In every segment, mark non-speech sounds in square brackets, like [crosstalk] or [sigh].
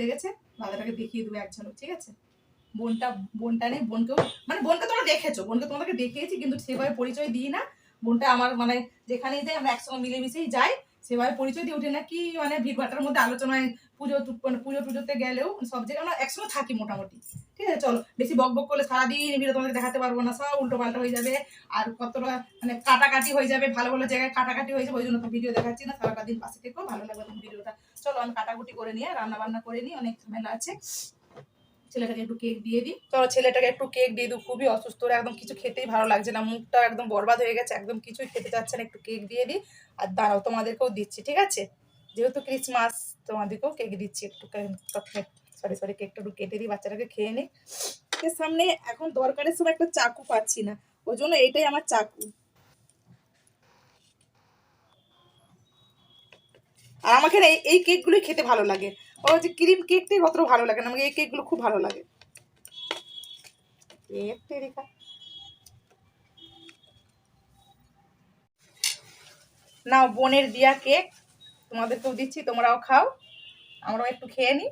হয়ে গেছে। দাদাটাকে দেখিয়ে দেবো এক ঝলক ঠিক আছে? বোনটা বোনটা নেই, বোনকেও মানে বোনকে তোমরা দেখেছ, বোনকে তোমাদেরকে দেখিয়েছি, কিন্তু সেভাবে পরিচয় দিই না। বোনটা আমার মানে যেখানেই যাই আমরা একসঙ্গে মিলেমিশেই যাই। সেভাবে পরিচয় দিয়ে উঠে না কি মানে ভিড়ভাটার মধ্যে আলোচনায় পুজো মানে পুজো টুজোতে গেলেও সব জায়গায় আমরা একসঙ্গে থাকি মোটামুটি। ঠিক আছে, চলো, বেশি বক বক করলে সারাদিন ভিডিও তোমাদের দেখাতে পারব না, সব উল্টো পাল্টা হয়ে যাবে। আর কতটা মানে কাটাকাটি হয়ে যাবে, ভালো ভালো জায়গায় কাটাকাটি হয়ে যাবে, ওই জন্য তো ভিডিও দেখাচ্ছি না, সারাটা দিন পাশে থেকেও ভালো লাগবে ভিডিওটা। চলো, আমি কাটাকুটি করে নিয়ে রান্না বান্না করে নিই অনেক ঝামেলা আছে। ছেলেটাকে একটু কেক দিয়ে দিই। চলো ছেলেটাকে একটু কেক দিয়ে দিই, খুবই অসুস্থ একদম কিছু খেতেই ভালো লাগছে না, মুখটা একদম বরবাদ হয়ে গেছে, একদম কিছুই খেতে চাচ্ছে না, একটু কেক দিয়ে দিই। আর দাঁড়াও, তোমাদেরকেও দিচ্ছি, ঠিক আছে? যেহেতু ক্রিসমাস তোমাদেরকেও কেক দিচ্ছি একটু সরি সরি কেকটা একটু কেটে দিই, বাচ্চাটাকে খেয়ে নিই। সামনে এখন দরকারের সময় একটা চাকু পাচ্ছি না ওই জন্য এইটাই আমার চাকু। আর আমাকে না এই- এই কেকগুলোই খেতে ভালো লাগে। ও যে ক্রিম কেকটাই অত ভালো লাগে না, আমাকে এই কেকগুলো খুব ভালো লাগে। নাও, বোনের দিয়া কেক। তোমাদেরকেও দিচ্ছি, তোমরাও খাও। আমরাও একটু খেয়ে নিই।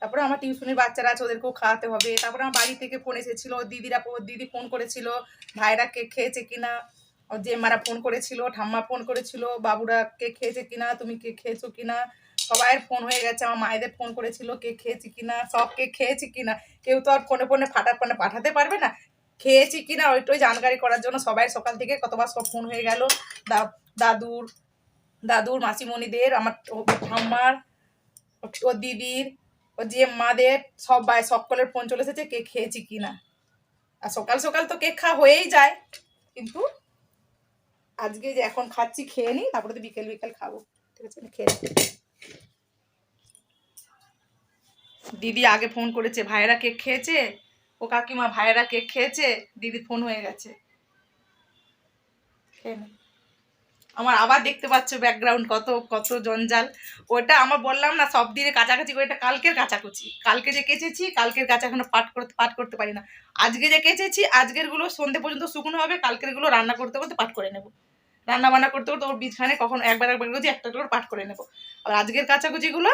তারপরে আমার টিউশনের বাচ্চারা আছে, ওদেরকেও খাওয়াতে হবে। তারপরে আমার বাড়ি থেকে ফোন এসেছিল, দিদিরা, দিদি ফোন করেছিল, ভাইরা কেক খেয়েছে কিনা। জেম্মারা ফোন করেছিল, ঠাম্মা ফোন করেছিল, বাবুরা কে খেয়েছে কিনা? তুমি কেক খেয়েছো কিনা? সবাইয়ের ফোন হয়ে গেছে, আমার মায়েদের ফোন করেছিল কেক খেয়েছি কিনা? সব কেক খেয়েছি কিনা? কেউ তো আর ফোনে ফোনে ফাটা ফোনে পাঠাতে পারবে না। খেয়েছি কিনা? ওইটাই জানকারি করার জন্য সবাই সকাল থেকে কতবার সব ফোন হয়ে গেল। দাদুর দাদুর মাসিমণিদের, আমার ঠাম্মার, ও- দিদির, ও যে মাদের সব সবাই সকলের ফোন চলে এসেছে কেক খেয়েছি কিনা? আর সকাল সকাল তো কেক খাওয়া হয়েই যায়, কিন্তু আজকে যে এখন খাচ্ছি, খেয়ে নিই, তারপরে তো বিকেল বিকেল খাব। ঠিক আছে? খেয়ে দিদি আগে ফোন করেছে, ভাইয়েরা কেক খেয়েছে? ও কাকিমা, ভাইয়েরা কেক খেয়েছে? দিদির ফোন হয়ে গেছে। খেয়ে। আমার আবার দেখতে পাচ্ছ ব্যাকগ্রাউন্ড কত কত জঞ্জাল। ওটা আমার বললাম না, সব দিনে কাছাকাছি করে, এটা কালকের কাচাকুচি। কালকে যে কেচেছি, কালকের কাঁচা এখনও পাট করতে পাট করতে পারি না। আজকে যে কেচেছি আজকেরগুলো সন্ধে পর্যন্ত শুকনো হবে কালকেরগুলো রান্না করতে করতে পাট করে নেব। রান্না বান্না করতে করতে ওর বীজখানে কখন একবার একবার করে একটা করে পাট করে নেব। আবার আজকের কাচাকুচিগুলো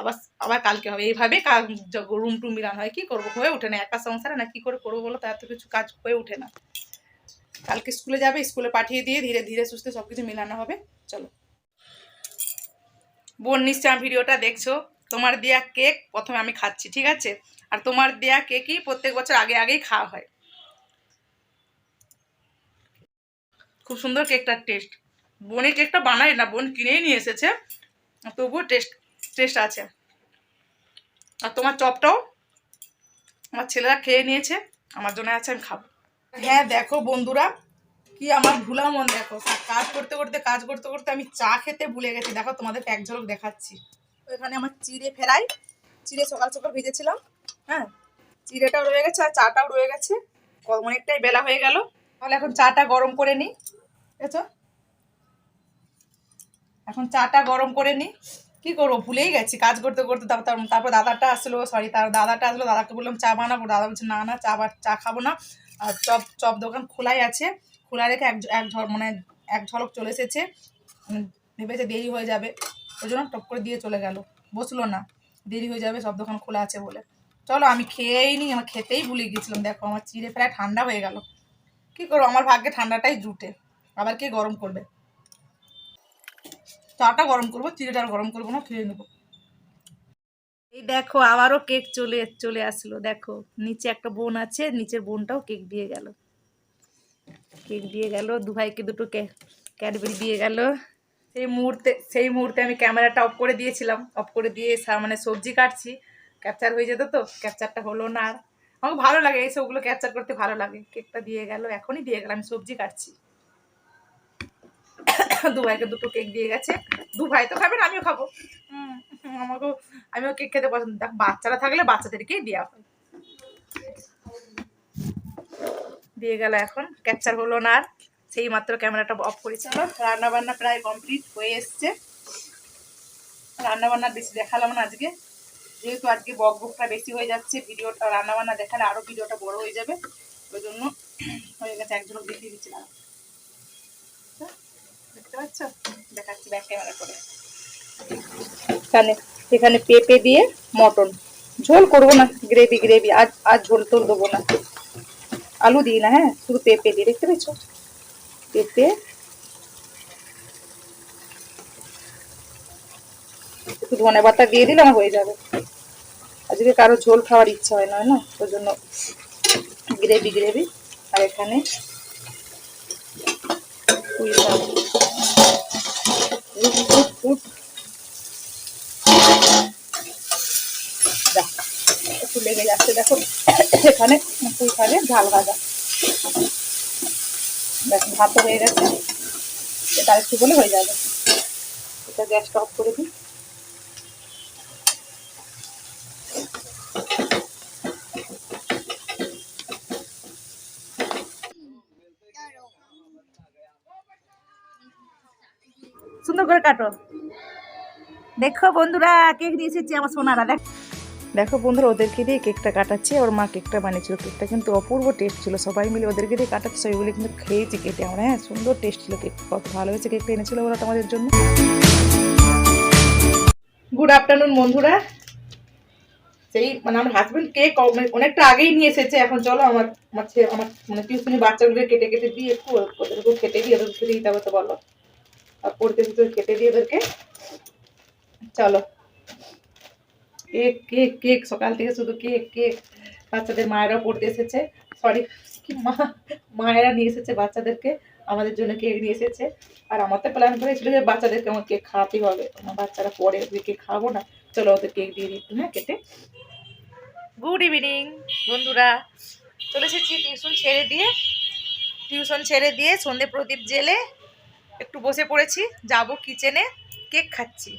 আবার আবার কালকে হবে। এইভাবে রুম টুম মিলান হয়। কি করব? হয়ে ওঠে না। একা সংসারে না কি করে করব বলো তার তো কিছু কাজ হয়ে ওঠে না। কালকে স্কুলে যাবে, স্কুলে পাঠিয়ে দিয়ে ধীরে ধীরে সুস্থে সব কিছু মেলানো হবে। চলো। বোন নিশ্চয় ভিডিওটা দেখছ? তোমার দেয়া কেক প্রথমে আমি খাচ্ছি, ঠিক আছে? আর তোমার দেয়া কেকই প্রত্যেক বছর আগে আগেই খাওয়া হয়। খুব সুন্দর কেকটার টেস্ট বোনের কেকটা বানায় না, বোন কিনেই নিয়ে এসেছে। তবুও টেস্ট টেস্ট আছে। আর তোমার চপটাও আমার ছেলেরা খেয়ে নিয়েছে, আমার জন্য আছে, আমি খাব। হ্যাঁ দেখো বন্ধুরা, কি আমার ভুলা মন, দেখো। কাজ করতে করতে, কাজ করতে করতে আমি চা খেতে ভুলে গেছি। দেখো, তোমাদের এক ঝলক দেখাচ্ছি। এখানে আমার চিড়ে ফেরাই। চিড়ে সকাল সকাল ভেজেছিলাম হ্যাঁ। চিড়েটাও রয়ে গেছে আর চাটাও রয়ে গেছে। অনেকটাই বেলা হয়ে গেল। তাহলে এখন চাটা গরম করে নিই ঠিক এখন চাটা গরম করে নিই কি করব? ভুলেই গেছি। কাজ করতে করতে তারপর তার- তারপর দাদাটা আসলো সরি তার দাদাটা আসলো, দাদাকে বললাম চা বানাবো। দাদা বলছে, না না, চা চা খাব না। আর চপ চপ দোকান খোলাই আছে। খোলা রেখে এক এক ঝল মানে এক ঝলক চলে এসেছে। ভেবেছে দেরি হয়ে যাবে। ওই জন্য টপ করে দিয়ে চলে গেল। বসল না। দেরি হয়ে যাবে, সব দোকান খোলা আছে বলে। চলো, আমি খেয়েই নি আমার খেতেই ভুলে গিয়েছিলাম দেখো, আমার চিড়ে প্রায় ঠান্ডা হয়ে গেল। কি করব? আমার ভাগ্যে ঠান্ডাটাই জুটে। আবার কে গরম করবে? চাটা গরম করব চিড়েটা গরম করব না, খেয়ে নেব। এই দেখো, আবারও কেক চলে চলে আসলো। দেখো, নিচে একটা বোন আছে, নিচের বোনটাও কেক দিয়ে গেল। কেক দিয়ে গেল, দু ভাইকে দুটো ক্যাডবেরি দিয়ে গেল। সেই মুহূর্তে সেই মুহূর্তে আমি ক্যামেরাটা অফ করে দিয়েছিলাম। অফ করে দিয়ে মানে সবজি কাটছি। ক্যাপচার হয়ে যেত তো, ক্যাপচারটা হলো না আর। আমাকে ভালো লাগে এই সবগুলো ক্যাপচার করতে ভালো লাগে। কেকটা দিয়ে গেল এখনই দিয়ে গেল আমি সবজি কাটছি। দু ভাইকে দুটো কেক দিয়ে গেছে। দু ভাই তো খাবেন আমিও খাব। আমাকেও আমিও কেক খেতে পছন্দ দেখ বাচ্চারা থাকলে বাচ্চাদেরকেই দেওয়া হয়। দিয়ে গেল এখন ক্যাপচার হলো না আর। সেই মাত্র ক্যামেরাটা অফ করেছি আমার রান্না বান্না প্রায় কমপ্লিট হয়ে এসছে। রান্না বান্না বেশি দেখালাম না আজকে। যেহেতু আজকে বক বকটা বেশি হয়ে যাচ্ছে, ভিডিওটা রান্না বান্না দেখালে আরও ভিডিওটা বড় হয়ে যাবে, ওই জন্য হয়ে গেছে একজন দেখিয়ে দিচ্ছিলাম দেখতে পাচ্ছ? দেখাচ্ছি ব্যাক ক্যামেরা করে। কানে এখানে পেঁপে দিয়ে মটন। ঝোল করব না, গ্রেভি গ্রেভি আজ আজ ঝোল টোল দেবো না। আলু দিই না হ্যাঁ শুধু পেঁপে দিয়ে, দেখতে পেয়েছ পেঁপে। একটু ধনে পাতা দিয়ে দিলে আমার হয়ে যাবে। আজকে কারও ঝোল খাওয়ার ইচ্ছা হয় না না? ওই জন্য গ্রেভি গ্রেভি। আর এখানে একটু লেগে যাচ্ছে, দেখো। এখানে পুঁই শাকের ঝাল ভাজা। দেখো ভাতও হয়ে গেছে। এটা একটু বলে হয়ে যাবে। এটা গ্যাসটা অফ করে দিই। সুন্দর করে কাটো। দেখো বন্ধুরা কেক নিয়ে এসেছি আমার সোনারা। দেখ। দেখো বন্ধুরা ওদেরকে দিয়ে কেকটা কাটাচ্ছে ওর মা কেকটা বানিয়েছিল। কেকটা কিন্তু অপূর্ব টেস্ট ছিল সবাই মিলে ওদেরকে দিয়ে কাটাচ্ছে সেগুলি কিন্তু খেয়েছি কেটে আমরা। হ্যাঁ সুন্দর টেস্ট ছিল কেক কত ভালো হয়েছে কেকটা এনেছিল ওরা তোমাদের জন্য। গুড আফটারনুন বন্ধুরা। সেই মানে আমার হাজব্যান্ড কেক অনেকটা আগেই নিয়ে এসেছে এখন চলো আমার আমার আমার মানে টিউশনি বাচ্চাগুলোকে কেটে কেটে দিয়ে একটু ওদেরকে কেটে দিয়ে ওদের খেতে দিতে হবে তো বলো। পড়তে দিতে কেটে দিয়ে ওদেরকে চলো। কেক কেক কেক, সকাল থেকে শুধু কেক কেক। বাচ্চাদের মায়েরা পড়তে এসেছে। সরি মা, মায়েরা নিয়ে এসেছে বাচ্চাদেরকে। আমাদের জন্য কেক নিয়ে এসেছে। আর আমার তো প্ল্যান করেছিল যে বাচ্চাদেরকে আমার কেক খাওয়াতেই হবে। আমার বাচ্চারা পরে কেক খাব না। চলো ওদের কেক দিয়ে দিই একটু হ্যাঁ কেটে। গুড ইভিনিং বন্ধুরা। চলে এসেছি টিউশন ছেড়ে দিয়ে। টিউশন ছেড়ে দিয়ে সন্ধে প্রদীপ জেলে একটু বসে পড়েছি, যাব কিচেনে কেক খাচ্ছি।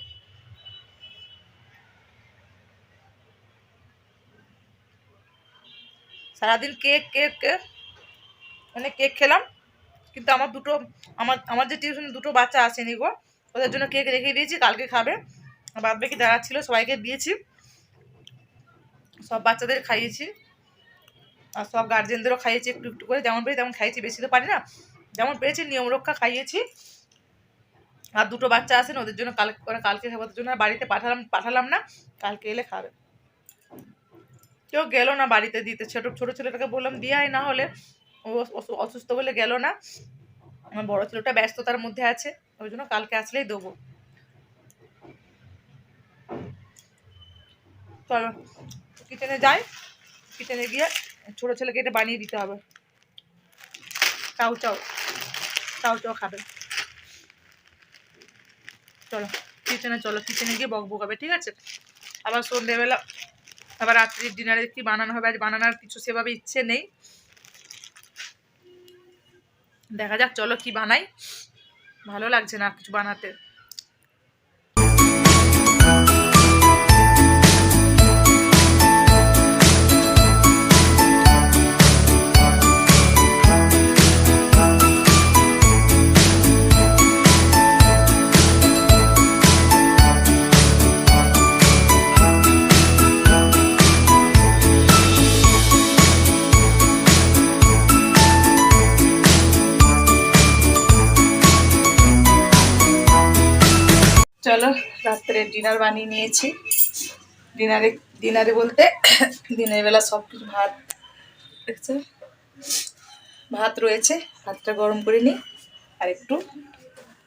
সারাদিন কেক কেক কেক অনেক কেক খেলাম, কিন্তু আমার দুটো, আমার আমার যে টিউশনে দুটো বাচ্চা আসেনি গো, ওদের জন্য কেক রেখে দিয়েছি, কালকে খাবে। বাদ বাকি যারা ছিল, সবাইকে দিয়েছি। সব বাচ্চাদের খাইয়েছি। আর সব গার্জেনদেরও খাইয়েছি, একটু একটু করে, যেমন পেরে তেমন খাইয়েছি, বেশি তো পারি না। যেমন পেরেছি, নিয়ম রক্ষা খাইয়েছি। আর দুটো বাচ্চা আছেন ওদের জন্য কাল ওরা কালকে খাবে, ওদের জন্য বাড়িতে পাঠালাম পাঠালাম না, কালকে এলে খাবে। কেউ গেল না বাড়িতে দিতে, ছোট ছোট ছেলেটাকে বললাম, দিয়ে না হলে। ও অসুস্থ বলে গেল না। আমার বড়ো ছেলেটা ব্যস্ততার মধ্যে আছে, ওই জন্য কালকে আসলেই দেবো। চলো কিচেনে যাই কিচেনে গিয়ে ছোটো ছেলেকে এটা বানিয়ে দিতে হবে। চাউ চাউ চাউ তো খাবে চলো কিচেনে চলো কিচেনে গিয়ে বক বকাবে, ঠিক আছে? আবার সন্ধ্যেবেলা আবার রাত্রির ডিনারে কি বানানো হবে? আজ বানানোর কিছু সেভাবে ইচ্ছে নেই। দেখা যাক, চলো কি বানাই। ভালো লাগছে না কিছু বানাতে। চলো, রাত্রে ডিনার বানিয়ে নিয়েছি। ডিনারে ডিনারে বলতে [coughs] দিনের বেলা সব কিছু ভাত, দেখছ? ভাত রয়েছে, ভাতটা গরম করে নিই, আর একটু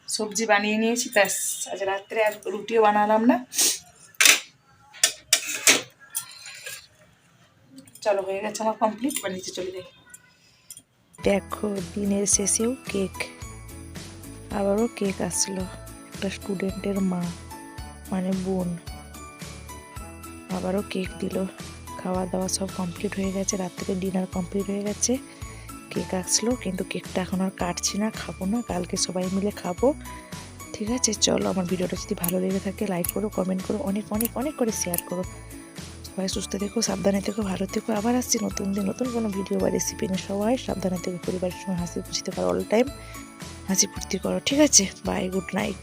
সবজি বানিয়ে নিয়েছি, ব্যাস। আজ রাত্রে আর রুটিও বানালাম না। চলো, হয়ে গেছে আমার কমপ্লিট বা নিচে চলে যাই। দেখো, দিনের শেষেও কেক। আবারও কেক আসলো। একটা স্টুডেন্টের মা মানে বোন। আবারও কেক দিল। খাওয়া দাওয়া সব কমপ্লিট হয়ে গেছে। রাত্রে ডিনার কমপ্লিট হয়ে গেছে। কেক আসলো, কিন্তু কেকটা এখন আর কাটছি না, খাব না। কালকে সবাই মিলে খাব। ঠিক আছে, চলো। আমার ভিডিওটা যদি ভালো লেগে থাকে লাইক করো কমেন্ট করো, অনেক অনেক অনেক করে শেয়ার করো। সবাই সুস্থ থেকো, সাবধানে থেকো, ভালো থেকো। আবার আসছি নতুন দিন, নতুন কোনো ভিডিও বা রেসিপি নিয়ে। সবাই সাবধানে থেকো, পরিবারের সঙ্গে হাসি খুশিতে পারো অল টাইম হাসি ফুর্তি করো। ঠিক আছে বাই গুড নাইট